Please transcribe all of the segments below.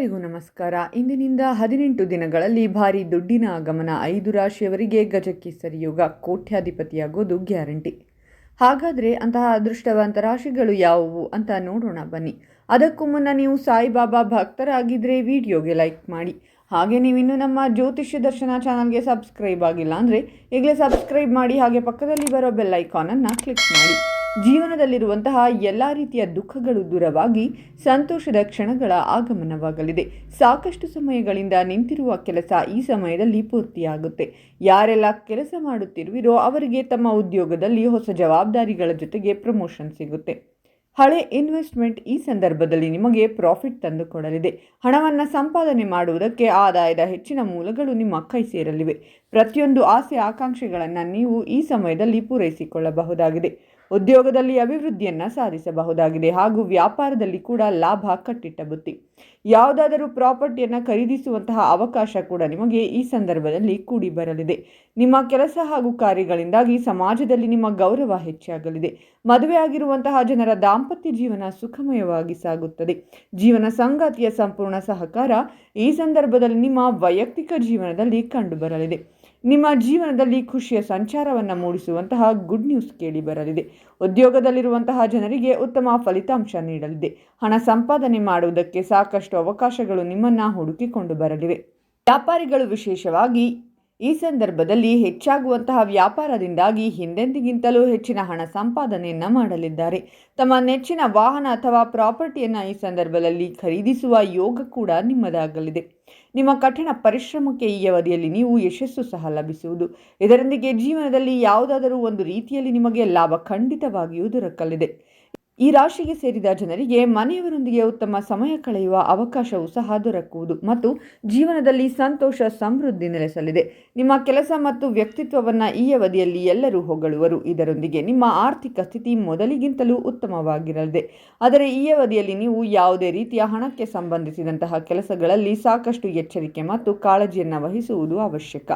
ಎಲ್ಲರಿಗೂ ನಮಸ್ಕಾರ. ಇಂದಿನಿಂದ ಹದಿನೆಂಟು ದಿನಗಳಲ್ಲಿ ಭಾರಿ ದುಡ್ಡಿನ ಆಗಮನ. ಐದು ರಾಶಿಯವರಿಗೆ ಗಜಕ್ಕೆ ಸರಿಯೋಗ. ಕೋಟ್ಯಾಧಿಪತಿಯಾಗೋದು ಗ್ಯಾರಂಟಿ. ಹಾಗಾದರೆ ಅಂತಹ ಅದೃಷ್ಟವಂತ ರಾಶಿಗಳು ಯಾವುವು ಅಂತ ನೋಡೋಣ ಬನ್ನಿ. ಅದಕ್ಕೂ ಮುನ್ನ ನೀವು ಸಾಯಿಬಾಬಾ ಭಕ್ತರಾಗಿದ್ದರೆ ವಿಡಿಯೋಗೆ ಲೈಕ್ ಮಾಡಿ. ಹಾಗೆ ನೀವಿನ್ನೂ ನಮ್ಮ ಜ್ಯೋತಿಷ್ಯ ದರ್ಶನ ಚಾನಲ್ಗೆ ಸಬ್ಸ್ಕ್ರೈಬ್ ಆಗಿಲ್ಲ ಅಂದರೆ ಈಗಲೇ ಸಬ್ಸ್ಕ್ರೈಬ್ ಮಾಡಿ. ಹಾಗೆ ಪಕ್ಕದಲ್ಲಿ ಬರೋ ಬೆಲ್ ಐಕಾನನ್ನು ಕ್ಲಿಕ್ ಮಾಡಿ. ಜೀವನದಲ್ಲಿರುವಂತಹ ಎಲ್ಲ ರೀತಿಯ ದುಃಖಗಳು ದೂರವಾಗಿ ಸಂತೋಷದ ಕ್ಷಣಗಳ ಆಗಮನವಾಗಲಿದೆ. ಸಾಕಷ್ಟು ಸಮಯಗಳಿಂದ ನಿಂತಿರುವ ಕೆಲಸ ಈ ಸಮಯದಲ್ಲಿ ಪೂರ್ತಿಯಾಗುತ್ತೆ. ಯಾರೆಲ್ಲ ಕೆಲಸ ಮಾಡುತ್ತಿರುವಿರೋ ಅವರಿಗೆ ತಮ್ಮ ಉದ್ಯೋಗದಲ್ಲಿ ಹೊಸ ಜವಾಬ್ದಾರಿಗಳ ಜೊತೆಗೆ ಪ್ರಮೋಷನ್ ಸಿಗುತ್ತೆ. ಹಳೆ ಇನ್ವೆಸ್ಟ್ಮೆಂಟ್ ಈ ಸಂದರ್ಭದಲ್ಲಿ ನಿಮಗೆ ಪ್ರಾಫಿಟ್ ತಂದುಕೊಡಲಿದೆ. ಹಣವನ್ನು ಸಂಪಾದನೆ ಮಾಡುವುದಕ್ಕೆ ಆದಾಯದ ಹೆಚ್ಚಿನ ಮೂಲಗಳು ನಿಮ್ಮ ಕೈ ಸೇರಲಿವೆ. ಪ್ರತಿಯೊಂದು ಆಸೆ ಆಕಾಂಕ್ಷೆಗಳನ್ನು ನೀವು ಈ ಸಮಯದಲ್ಲಿ ಪೂರೈಸಿಕೊಳ್ಳಬಹುದಾಗಿದೆ. ಉದ್ಯೋಗದಲ್ಲಿ ಅಭಿವೃದ್ಧಿಯನ್ನು ಸಾಧಿಸಬಹುದಾಗಿದೆ ಹಾಗೂ ವ್ಯಾಪಾರದಲ್ಲಿ ಕೂಡ ಲಾಭ ಕಟ್ಟಿಟ್ಟ ಬುತ್ತಿ. ಯಾವುದಾದರೂ ಪ್ರಾಪರ್ಟಿಯನ್ನು ಖರೀದಿಸುವಂತಹ ಅವಕಾಶ ಕೂಡ ನಿಮಗೆ ಈ ಸಂದರ್ಭದಲ್ಲಿ ಕೂಡಿ ಬರಲಿದೆ ನಿಮ್ಮ ಕೆಲಸ ಹಾಗೂ ಕಾರ್ಯಗಳಿಂದಾಗಿ ಸಮಾಜದಲ್ಲಿ ನಿಮ್ಮ ಗೌರವ ಹೆಚ್ಚಾಗಲಿದೆ. ಮದುವೆಯಾಗಿರುವಂತಹ ಜನರ ದಾಂಪತ್ಯ ಜೀವನ ಸುಖಮಯವಾಗಿ ಸಾಗುತ್ತದೆ. ಜೀವನ ಸಂಗಾತಿಯ ಸಂಪೂರ್ಣ ಸಹಕಾರ ಈ ಸಂದರ್ಭದಲ್ಲಿ ನಿಮ್ಮ ವೈಯಕ್ತಿಕ ಜೀವನದಲ್ಲಿ ಕಂಡುಬರಲಿದೆ. ನಿಮ್ಮ ಜೀವನದಲ್ಲಿ ಖುಷಿಯ ಸಂಚಾರವನ್ನು ಮೂಡಿಸುವಂತಹ ಗುಡ್ ನ್ಯೂಸ್ ಕೇಳಿ ಬರಲಿದೆ. ಉದ್ಯೋಗದಲ್ಲಿರುವಂತಹ ಜನರಿಗೆ ಉತ್ತಮ ಫಲಿತಾಂಶ ನೀಡಲಿದೆ. ಹಣ ಸಂಪಾದನೆ ಮಾಡುವುದಕ್ಕೆ ಸಾಕಷ್ಟು ಅವಕಾಶಗಳು ನಿಮ್ಮನ್ನು ಹುಡುಕಿಕೊಂಡು ಬರಲಿವೆ. ವ್ಯಾಪಾರಿಗಳು ವಿಶೇಷವಾಗಿ ಈ ಸಂದರ್ಭದಲ್ಲಿ ಹೆಚ್ಚಾಗುವಂತಹ ವ್ಯಾಪಾರದಿಂದಾಗಿ ಹಿಂದೆಂದಿಗಿಂತಲೂ ಹೆಚ್ಚಿನ ಹಣ ಸಂಪಾದನೆಯನ್ನು ಮಾಡಲಿದ್ದಾರೆ. ತಮ್ಮ ನೆಚ್ಚಿನ ವಾಹನ ಅಥವಾ ಪ್ರಾಪರ್ಟಿಯನ್ನು ಈ ಸಂದರ್ಭದಲ್ಲಿ ಖರೀದಿಸುವ ಯೋಗ ಕೂಡ ನಿಮ್ಮದಾಗಲಿದೆ. ನಿಮ್ಮ ಕಠಿಣ ಪರಿಶ್ರಮಕ್ಕೆ ಈ ಅವಧಿಯಲ್ಲಿ ನೀವು ಯಶಸ್ಸು ಸಹ ಲಭಿಸುವುದು. ಇದರೊಂದಿಗೆ ಜೀವನದಲ್ಲಿ ಯಾವುದಾದರೂ ಒಂದು ರೀತಿಯಲ್ಲಿ ನಿಮಗೆ ಲಾಭ ಖಂಡಿತವಾಗಿಯೂ ದೊರಕಲಿದೆ. ಈ ರಾಶಿಗೆ ಸೇರಿದ ಜನರಿಗೆ ಮನೆಯವರೊಂದಿಗೆ ಉತ್ತಮ ಸಮಯ ಕಳೆಯುವ ಅವಕಾಶವೂ ಸಹ ದೊರಕುವುದು ಮತ್ತು ಜೀವನದಲ್ಲಿ ಸಂತೋಷ, ಸಮೃದ್ಧಿ ನೆಲೆಸಲಿದೆ. ನಿಮ್ಮ ಕೆಲಸ ಮತ್ತು ವ್ಯಕ್ತಿತ್ವವನ್ನು ಈ ಅವಧಿಯಲ್ಲಿ ಎಲ್ಲರೂ ಹೊಗಳುವರು. ಇದರೊಂದಿಗೆ ನಿಮ್ಮ ಆರ್ಥಿಕ ಸ್ಥಿತಿ ಮೊದಲಿಗಿಂತಲೂ ಉತ್ತಮವಾಗಿರಲಿದೆ. ಆದರೆ ಈ ಅವಧಿಯಲ್ಲಿ ನೀವು ಯಾವುದೇ ರೀತಿಯ ಹಣಕ್ಕೆ ಸಂಬಂಧಿಸಿದಂತಹ ಕೆಲಸಗಳಲ್ಲಿ ಸಾಕಷ್ಟು ಎಚ್ಚರಿಕೆ ಮತ್ತು ಕಾಳಜಿಯನ್ನು ವಹಿಸುವುದು ಅವಶ್ಯಕ.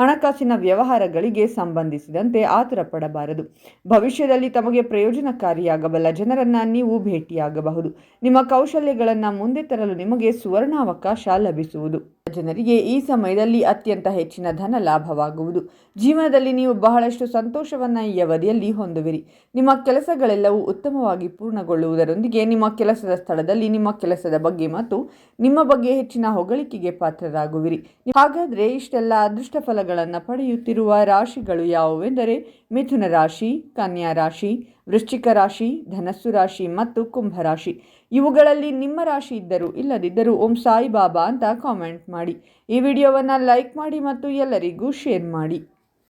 ಹಣಕಾಸಿನ ವ್ಯವಹಾರಗಳಿಗೆ ಸಂಬಂಧಿಸಿದಂತೆ ಆತುರ ಪಡಬಾರದು ಭವಿಷ್ಯದಲ್ಲಿ ತಮಗೆ ಪ್ರಯೋಜನಕಾರಿಯಾಗಬಲ್ಲ ಜನರನ್ನು ನೀವು ಭೇಟಿಯಾಗಬಹುದು. ನಿಮ್ಮ ಕೌಶಲ್ಯಗಳನ್ನು ಮುಂದೆ ತರಲು ನಿಮಗೆ ಸುವರ್ಣಾವಕಾಶ ಲಭಿಸುವುದು. ಜನರಿಗೆ ಈ ಸಮಯದಲ್ಲಿ ಅತ್ಯಂತ ಹೆಚ್ಚಿನ ಧನ ಲಾಭವಾಗುವುದು. ಜೀವನದಲ್ಲಿ ನೀವು ಬಹಳಷ್ಟು ಸಂತೋಷವನ್ನು ಈ ಅವಧಿಯಲ್ಲಿ ಹೊಂದುವಿರಿ. ನಿಮ್ಮ ಕೆಲಸಗಳೆಲ್ಲವೂ ಉತ್ತಮವಾಗಿ ಪೂರ್ಣಗೊಳ್ಳುವುದರೊಂದಿಗೆ ನಿಮ್ಮ ಕೆಲಸದ ಸ್ಥಳದಲ್ಲಿ ನಿಮ್ಮ ಕೆಲಸದ ಬಗ್ಗೆ ಮತ್ತು ನಿಮ್ಮ ಬಗ್ಗೆ ಹೆಚ್ಚಿನ ಹೊಗಳಿಕೆಗೆ ಪಾತ್ರರಾಗುವಿರಿ. ಹಾಗಾದರೆ ಇಷ್ಟೆಲ್ಲ ಅದೃಷ್ಟ ಫಲಗಳನ್ನು ಪಡೆಯುತ್ತಿರುವ ರಾಶಿಗಳು ಯಾವುವೆಂದರೆ ಮಿಥುನ ರಾಶಿ, ಕನ್ಯಾ ರಾಶಿ ವೃಶ್ಚಿಕ ರಾಶಿ, ಧನಸ್ಸು ರಾಶಿ ಮತ್ತು ಕುಂಭರಾಶಿ ಇವುಗಳಲ್ಲಿ ನಿಮ್ಮ ರಾಶಿ ಇದ್ದರೂ ಇಲ್ಲದಿದ್ದರೂ ಓಂ ಸಾಯಿಬಾಬಾ ಅಂತ ಕಾಮೆಂಟ್ ಮಾಡಿ. ಈ ವಿಡಿಯೋವನ್ನು ಲೈಕ್ ಮಾಡಿ ಮತ್ತು ಎಲ್ಲರಿಗೂ ಶೇರ್ ಮಾಡಿ.